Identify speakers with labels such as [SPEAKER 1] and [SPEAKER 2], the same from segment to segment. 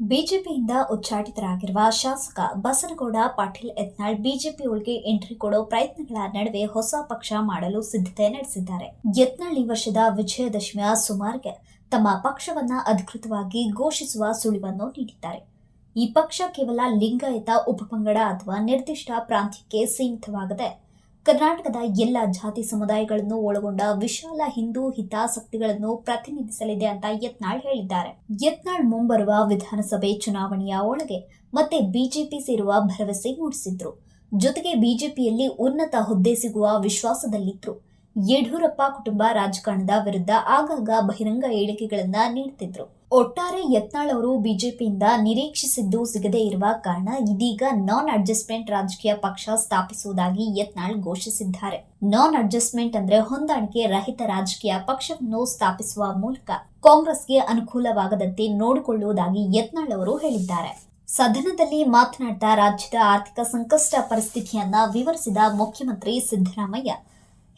[SPEAKER 1] ಬಿಜೆಪಿಯಿಂದ ಉಚ್ಚಾಟಿತರಾಗಿರುವ ಶಾಸಕ ಬಸನಗೌಡ ಪಾಟೀಲ್ ಯತ್ನಾಳ್ ಬಿಜೆಪಿ ಒಳಗೆ ಎಂಟ್ರಿ ಕೊಡೋ ಪ್ರಯತ್ನಗಳ ನಡುವೆ ಹೊಸ ಪಕ್ಷ ಮಾಡಲು ಸಿದ್ಧತೆ ನಡೆಸಿದ್ದಾರೆ. ಯತ್ನಾಳ್ ಈ ವರ್ಷದ ವಿಜಯದಶಮಿಯ ಸುಮಾರಿಗೆ ತಮ್ಮ ಪಕ್ಷವನ್ನ ಅಧಿಕೃತವಾಗಿ ಘೋಷಿಸುವ ಸುಳಿವನ್ನು ನೀಡಿದ್ದಾರೆ. ಈ ಪಕ್ಷ ಕೇವಲ ಲಿಂಗಾಯತ, ಉಪಪಂಗಡ ಅಥವಾ ನಿರ್ದಿಷ್ಟ ಪ್ರಾಂತ್ಯಕ್ಕೆ ಸೀಮಿತವಾಗದೆ ಕರ್ನಾಟಕದ ಎಲ್ಲ ಜಾತಿ ಸಮುದಾಯಗಳನ್ನು ಒಳಗೊಂಡ ವಿಶಾಲ ಹಿಂದೂ ಹಿತಾಸಕ್ತಿಗಳನ್ನು ಪ್ರತಿನಿಧಿಸಲಿದೆ ಅಂತ ಯತ್ನಾಳ್ ಹೇಳಿದ್ದಾರೆ. ಯತ್ನಾಳ್ ಮುಂಬರುವ ವಿಧಾನಸಭೆ ಚುನಾವಣೆಯ ಒಳಗೆ ಮತ್ತೆ ಬಿಜೆಪಿ ಸೇರುವ ಭರವಸೆ ಮೂಡಿಸಿದ್ರು. ಜೊತೆಗೆ ಬಿಜೆಪಿಯಲ್ಲಿ ಉನ್ನತ ಹುದ್ದೆ ಸಿಗುವ ವಿಶ್ವಾಸದಲ್ಲಿದ್ರು. ಯಡಿಯೂರಪ್ಪ ಕುಟುಂಬ ರಾಜಕಾರಣದ ವಿರುದ್ಧ ಆಗಾಗ ಬಹಿರಂಗ ಹೇಳಿಕೆಗಳನ್ನ ನೀಡುತ್ತಿದ್ರು ಒಟ್ಟಾರೆ ಯತ್ನಾಳ್ ಅವರು ಬಿಜೆಪಿಯಿಂದ ನಿರೀಕ್ಷಿಸಿದ್ದು ಸಿಗದೇ ಇರುವ ಕಾರಣ ಇದೀಗ ನಾನ್ ಅಡ್ಜಸ್ಟ್ಮೆಂಟ್ ರಾಜಕೀಯ ಪಕ್ಷ ಸ್ಥಾಪಿಸುವುದಾಗಿ ಯತ್ನಾಳ್ ಘೋಷಿಸಿದ್ದಾರೆ. ನಾನ್ ಅಡ್ಜಸ್ಟ್ಮೆಂಟ್ ಅಂದ್ರೆ ಹೊಂದಾಣಿಕೆ ರಹಿತ ರಾಜಕೀಯ ಪಕ್ಷವನ್ನು ಸ್ಥಾಪಿಸುವ ಮೂಲಕ ಕಾಂಗ್ರೆಸ್ಗೆ ಅನುಕೂಲವಾಗದಂತೆ ನೋಡಿಕೊಳ್ಳುವುದಾಗಿ ಯತ್ನಾಳ್ ಅವರು ಹೇಳಿದ್ದಾರೆ. ಸದನದಲ್ಲಿ ಮಾತನಾಡ್ತಾ ರಾಜ್ಯದ ಆರ್ಥಿಕ ಸಂಕಷ್ಟ ಪರಿಸ್ಥಿತಿಯನ್ನ ವಿವರಿಸಿದ ಮುಖ್ಯಮಂತ್ರಿ ಸಿದ್ದರಾಮಯ್ಯ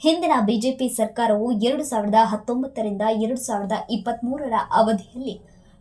[SPEAKER 1] ಹಿಂದಿನ ಬಿಜೆಪಿ ಸರ್ಕಾರವು ಎರಡು ಸಾವಿರದ ಹತ್ತೊಂಬತ್ತರಿಂದ ಎರಡು ಸಾವಿರದ ಇಪ್ಪತ್ತ್ ಮೂರರ ಅವಧಿಯಲ್ಲಿ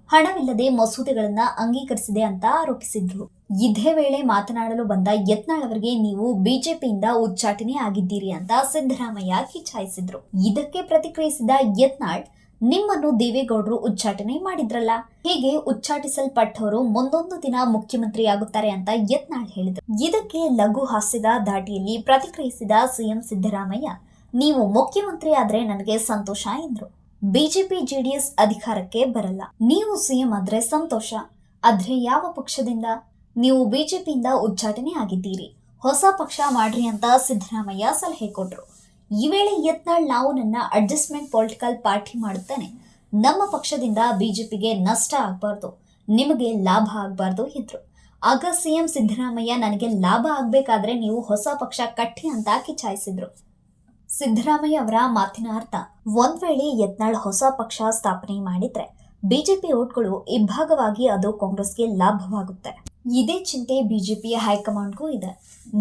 [SPEAKER 1] ಹಣವಿಲ್ಲದೆ ಮಸೂದೆಗಳನ್ನು ಅಂಗೀಕರಿಸಿದೆ ಅಂತ ಆರೋಪಿಸಿದ್ರು. ಇದೇ ವೇಳೆ ಮಾತನಾಡಲು ಬಂದ ಯತ್ನಾಳ್ ಅವರಿಗೆ ನೀವು ಬಿಜೆಪಿಯಿಂದ ಉಚ್ಚಾಟನೆ ಆಗಿದ್ದೀರಿ ಅಂತ ಸಿದ್ದರಾಮಯ್ಯ ಕಿಚಾಯಿಸಿದ್ರು ಇದಕ್ಕೆ ಪ್ರತಿಕ್ರಿಯಿಸಿದ ಯತ್ನಾಳ್, ನಿಮ್ಮನ್ನು ದೇವೇಗೌಡರು ಉಚ್ಚಾಟನೆ ಮಾಡಿದ್ರಲ್ಲ, ಹೀಗೆ ಉಚ್ಚಾಟಿಸಲ್ಪಟ್ಟವರು ಮುಂದೊಂದು ದಿನ ಮುಖ್ಯಮಂತ್ರಿ ಆಗುತ್ತಾರೆ ಅಂತ ಯತ್ನಾಳ್ ಹೇಳಿದ್ರು. ಇದಕ್ಕೆ ಲಘು ಹಾಸ್ಯದ ದಾಟಿಯಲ್ಲಿ ಪ್ರತಿಕ್ರಿಯಿಸಿದ ಸಿಎಂ ಸಿದ್ದರಾಮಯ್ಯ ನೀವು ಮುಖ್ಯಮಂತ್ರಿ ಆದ್ರೆ ನನಗೆ ಸಂತೋಷ ಎಂದ್ರು. ಬಿಜೆಪಿ ಜೆಡಿಎಸ್ ಅಧಿಕಾರಕ್ಕೆ ಬರಲ್ಲ. ನೀವು ಸಿಎಂ ಆದ್ರೆ ಸಂತೋಷ. ಆದ್ರೆ ಯಾವ ಪಕ್ಷದಿಂದ? ನೀವು ಬಿಜೆಪಿಯಿಂದ ಉಚ್ಚಾಟನೆ ಆಗಿದ್ದೀರಿ. ಹೊಸ ಪಕ್ಷ ಮಾಡ್ರಿ ಅಂತ ಸಿದ್ದರಾಮಯ್ಯ ಸಲಹೆ ಕೊಟ್ರು. ಈ ವೇಳೆ ಯತ್ನಾಳ್ ನಾವು ನನ್ನ ಅಡ್ಜಸ್ಟ್ಮೆಂಟ್ ಪೊಲಿಟಿಕಲ್ ಪಾರ್ಟಿ ಮಾಡುತ್ತಾನೆ. ನಮ್ಮ ಪಕ್ಷದಿಂದ ಬಿಜೆಪಿಗೆ ನಷ್ಟ ಆಗಬಾರ್ದು. ನಿಮಗೆ ಲಾಭ ಆಗಬಾರ್ದು ಎಂದ್ರು. ಆಗ ಸಿಎಂ ಸಿದ್ದರಾಮಯ್ಯ ನನಗೆ ಲಾಭ ಆಗ್ಬೇಕಾದ್ರೆ ನೀವು ಹೊಸ ಪಕ್ಷ ಕಟ್ಟಿ ಅಂತ ಕಿಚಾಯಿಸಿದ್ರು ಸಿದ್ದರಾಮಯ್ಯ ಅವರ ಮಾತಿನ ಅರ್ಥ, ಒಂದ್ ವೇಳೆ ಯತ್ನಾಳ್ ಹೊಸ ಪಕ್ಷ ಸ್ಥಾಪನೆ ಮಾಡಿದ್ರೆ ಬಿಜೆಪಿ ಓಟ್ಗಳು ಇಬ್ಬಾಗವಾಗಿ ಅದು ಕಾಂಗ್ರೆಸ್ಗೆ ಲಾಭವಾಗುತ್ತೆ. ಇದೇ ಚಿಂತೆ ಬಿಜೆಪಿಯ ಹೈಕಮಾಂಡ್ಗೂ ಇದೆ.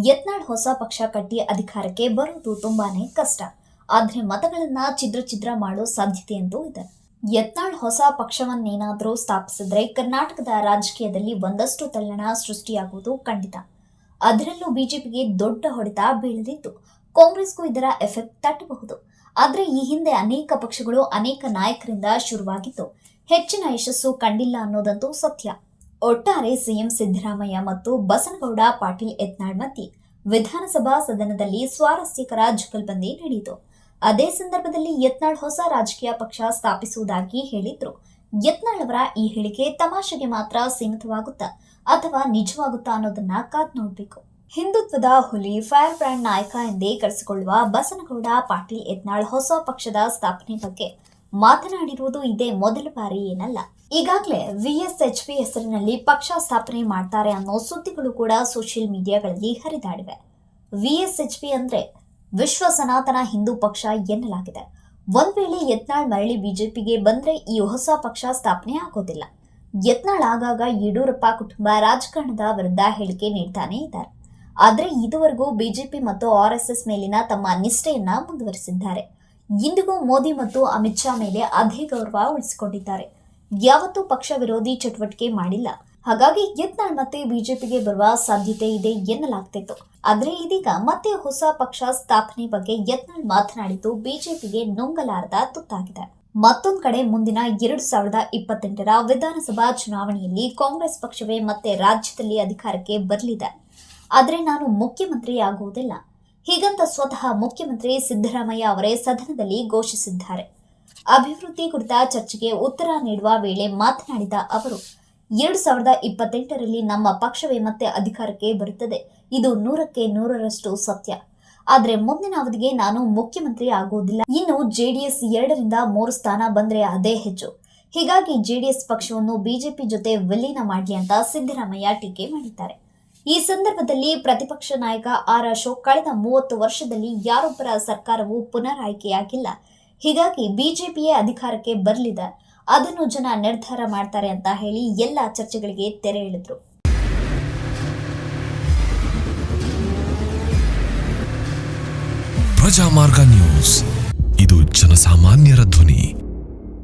[SPEAKER 1] ಯತ್ನಾಳ್ ಹೊಸ ಪಕ್ಷ ಕಟ್ಟಿ ಅಧಿಕಾರಕ್ಕೆ ಬರೋದು ತುಂಬಾನೇ ಕಷ್ಟ. ಆದ್ರೆ ಮತಗಳನ್ನ ಛಿದ್ರ ಛಿದ್ರ ಮಾಡೋ ಸಾಧ್ಯತೆ ಸಾಧ್ಯತೆಯಂತೂ ಇದೆ. ಯತ್ನಾಳ್ ಹೊಸ ಪಕ್ಷವನ್ನೇನಾದ್ರೂ ಸ್ಥಾಪಿಸಿದ್ರೆ ಕರ್ನಾಟಕದ ರಾಜಕೀಯದಲ್ಲಿ ಒಂದಷ್ಟು ತಲ್ಲಣ ಸೃಷ್ಟಿಯಾಗುವುದು ಖಂಡಿತ. ಅದರಲ್ಲೂ ಬಿಜೆಪಿಗೆ ದೊಡ್ಡ ಹೊಡೆತ ಬೀಳಲಿದ್ದು ಕಾಂಗ್ರೆಸ್ಗೂ ಇದರ ಎಫೆಕ್ಟ್ ತಟ್ಟಬಹುದು. ಆದರೆ ಈ ಹಿಂದೆ ಅನೇಕ ಪಕ್ಷಗಳು ಅನೇಕ ನಾಯಕರಿಂದ ಶುರುವಾಗಿದ್ದು ಹೆಚ್ಚಿನ ಯಶಸ್ಸು ಕಂಡಿಲ್ಲ ಅನ್ನೋದಂತೂ ಸತ್ಯ. ಒಟ್ಟಾರೆ ಸಿಎಂ ಸಿದ್ದರಾಮಯ್ಯ ಮತ್ತು ಬಸನಗೌಡ ಪಾಟೀಲ್ ಯತ್ನಾಳ್ ಮಧ್ಯೆ ವಿಧಾನಸಭಾ ಸದನದಲ್ಲಿ ಸ್ವಾರಸ್ಯಕರ ಜುಗಲ್ಬಂದಿ ನಡೆಯಿತು. ಅದೇ ಸಂದರ್ಭದಲ್ಲಿ ಯತ್ನಾಳ್ ಹೊಸ ರಾಜಕೀಯ ಪಕ್ಷ ಸ್ಥಾಪಿಸುವುದಾಗಿ ಹೇಳಿದ್ರು. ಯತ್ನಾಳ್ ಅವರ ಈ ಹೇಳಿಕೆ ತಮಾಷೆಗೆ ಮಾತ್ರ ಸೀಮಿತವಾಗುತ್ತಾ ಅಥವಾ ನಿಜವಾಗುತ್ತಾ ಅನ್ನೋದನ್ನ ಕಾದ್ ನೋಡ್ಬೇಕು. ಹಿಂದುತ್ವದ ಹುಲಿ, ಫೈರ್ ಬ್ರ್ಯಾಂಡ್ ನಾಯಕ ಎಂದೇ ಕರೆಸಿಕೊಳ್ಳುವ ಬಸನಗೌಡ, ಪಾಟೀಲ್ ಯತ್ನಾಳ್ ಹೊಸ ಪಕ್ಷದ ಸ್ಥಾಪನೆ ಬಗ್ಗೆ ಮಾತನಾಡಿರುವುದು ಇದೇ ಮೊದಲ ಬಾರಿ ಏನಲ್ಲ. ಈಗಾಗಲೇ ವಿಎಸ್ಎಚ್ಪಿ ಹೆಸರಿನಲ್ಲಿ ಪಕ್ಷ ಸ್ಥಾಪನೆ ಮಾಡ್ತಾರೆ ಅನ್ನೋ ಸುದ್ದಿಗಳು ಕೂಡ ಸೋಷಿಯಲ್ ಮೀಡಿಯಾಗಳಲ್ಲಿ ಹರಿದಾಡಿವೆ. ವಿಎಸ್ಎಚ್ಪಿ ಅಂದ್ರೆ ವಿಶ್ವ ಸನಾತನ ಹಿಂದೂ ಪಕ್ಷ ಎನ್ನಲಾಗಿದೆ. ಒಂದ್ ವೇಳೆ ಯತ್ನಾಳ್ ಮರಳಿ ಬಿಜೆಪಿಗೆ ಬಂದ್ರೆ ಈ ಹೊಸ ಪಕ್ಷ ಸ್ಥಾಪನೆ ಆಗೋದಿಲ್ಲ. ಯತ್ನಾಳ್ ಆಗಾಗ ಯಡಿಯೂರಪ್ಪ ಕುಟುಂಬ ರಾಜಕಾರಣದ ವಿರುದ್ಧ ಹೇಳಿಕೆ ನೀಡ್ತಾನೆ ಇದ್ದಾರೆ. ಆದರೆ ಇದುವರೆಗೂ ಬಿಜೆಪಿ ಮತ್ತು ಆರ್ಎಸ್ಎಸ್ ಮೇಲಿನ ತಮ್ಮ ನಿಷ್ಠೆಯನ್ನ ಮುಂದುವರಿಸಿದ್ದಾರೆ. ಇಂದಿಗೂ ಮೋದಿ ಮತ್ತು ಅಮಿತ್ ಶಾ ಮೇಲೆ ಅದೇ ಗೌರವ ಉಳಿಸಿಕೊಂಡಿದ್ದಾರೆ. ಯಾವತ್ತೂ ಪಕ್ಷ ವಿರೋಧಿ ಚಟುವಟಿಕೆ ಮಾಡಿಲ್ಲ. ಹಾಗಾಗಿ ಯತ್ನಾಳ್ ಮತ್ತೆ ಬಿಜೆಪಿಗೆ ಬರುವ ಸಾಧ್ಯತೆ ಇದೆ ಎನ್ನಲಾಗ್ತಿತ್ತು. ಆದ್ರೆ ಇದೀಗ ಮತ್ತೆ ಹೊಸ ಪಕ್ಷ ಸ್ಥಾಪನೆ ಬಗ್ಗೆ ಯತ್ನಾಳ್ ಮಾತನಾಡಿದ್ದು ಬಿಜೆಪಿಗೆ ನುಂಗಲಾರದ ತುತ್ತಾಗಿದೆ. ಮತ್ತೊಂದು ಕಡೆ ಮುಂದಿನ ಎರಡು ಸಾವಿರದ ಇಪ್ಪತ್ತೆಂಟರ ವಿಧಾನಸಭಾ ಚುನಾವಣೆಯಲ್ಲಿ ಕಾಂಗ್ರೆಸ್ ಪಕ್ಷವೇ ಮತ್ತೆ ರಾಜ್ಯದಲ್ಲಿ ಅಧಿಕಾರಕ್ಕೆ ಬರಲಿದೆ. ಆದ್ರೆ ನಾನು ಮುಖ್ಯಮಂತ್ರಿ ಆಗುವುದಿಲ್ಲ ಹೀಗಂತ ಸ್ವತಃ ಮುಖ್ಯಮಂತ್ರಿ ಸಿದ್ದರಾಮಯ್ಯ ಅವರೇ ಸದನದಲ್ಲಿ ಘೋಷಿಸಿದ್ದಾರೆ. ಅಭಿವೃದ್ಧಿ ಕುರಿತ ಚರ್ಚೆಗೆ ಉತ್ತರ ನೀಡುವ ವೇಳೆ ಮಾತನಾಡಿದ ಅವರು, ಎರಡು ಸಾವಿರದ ಇಪ್ಪತ್ತೆಂಟರಲ್ಲಿ ನಮ್ಮ ಪಕ್ಷವೇ ಮತ್ತೆ ಅಧಿಕಾರಕ್ಕೆ ಬರುತ್ತದೆ. ಇದು ನೂರಕ್ಕೆ ನೂರರಷ್ಟು ಸತ್ಯ. ಆದರೆ ಮುಂದಿನ ಅವಧಿಗೆ ನಾನು ಮುಖ್ಯಮಂತ್ರಿ ಆಗುವುದಿಲ್ಲ. ಇನ್ನು ಜೆಡಿಎಸ್ ಎರಡರಿಂದ ಮೂರು ಸ್ಥಾನ ಬಂದ್ರೆ ಅದೇ ಹೆಚ್ಚು. ಹೀಗಾಗಿ ಜೆಡಿಎಸ್ ಪಕ್ಷವನ್ನು ಬಿಜೆಪಿ ಜೊತೆ ವಿಲೀನ ಮಾಡಲಿ ಅಂತ ಸಿದ್ದರಾಮಯ್ಯ ಟೀಕೆ ಮಾಡಿದ್ದಾರೆ. ಈ ಸಂದರ್ಭದಲ್ಲಿ ಪ್ರತಿಪಕ್ಷ ನಾಯಕ ಆರ್ ಅಶೋಕ್ ಕಳೆದ ಮೂವತ್ತು ವರ್ಷದಲ್ಲಿ ಯಾರೊಬ್ಬರ ಸರ್ಕಾರವು ಪುನರ್ ಆಯ್ಕೆಯಾಗಿಲ್ಲ ಹೀಗಾಗಿ ಬಿಜೆಪಿಯೇ ಅಧಿಕಾರಕ್ಕೆ ಬರಲಿದೆ. ಅದನ್ನು ಜನ ನಿರ್ಧಾರ ಮಾಡ್ತಾರೆ ಅಂತ ಹೇಳಿ ಎಲ್ಲ ಚರ್ಚೆಗಳಿಗೆ ತೆರೆ ಎಳೆದ್ರು.
[SPEAKER 2] ಪ್ರಜಾಮಾರ್ಗ ನ್ಯೂಸ್. ಇದು ಜನಸಾಮಾನ್ಯರ ಧ್ವನಿ.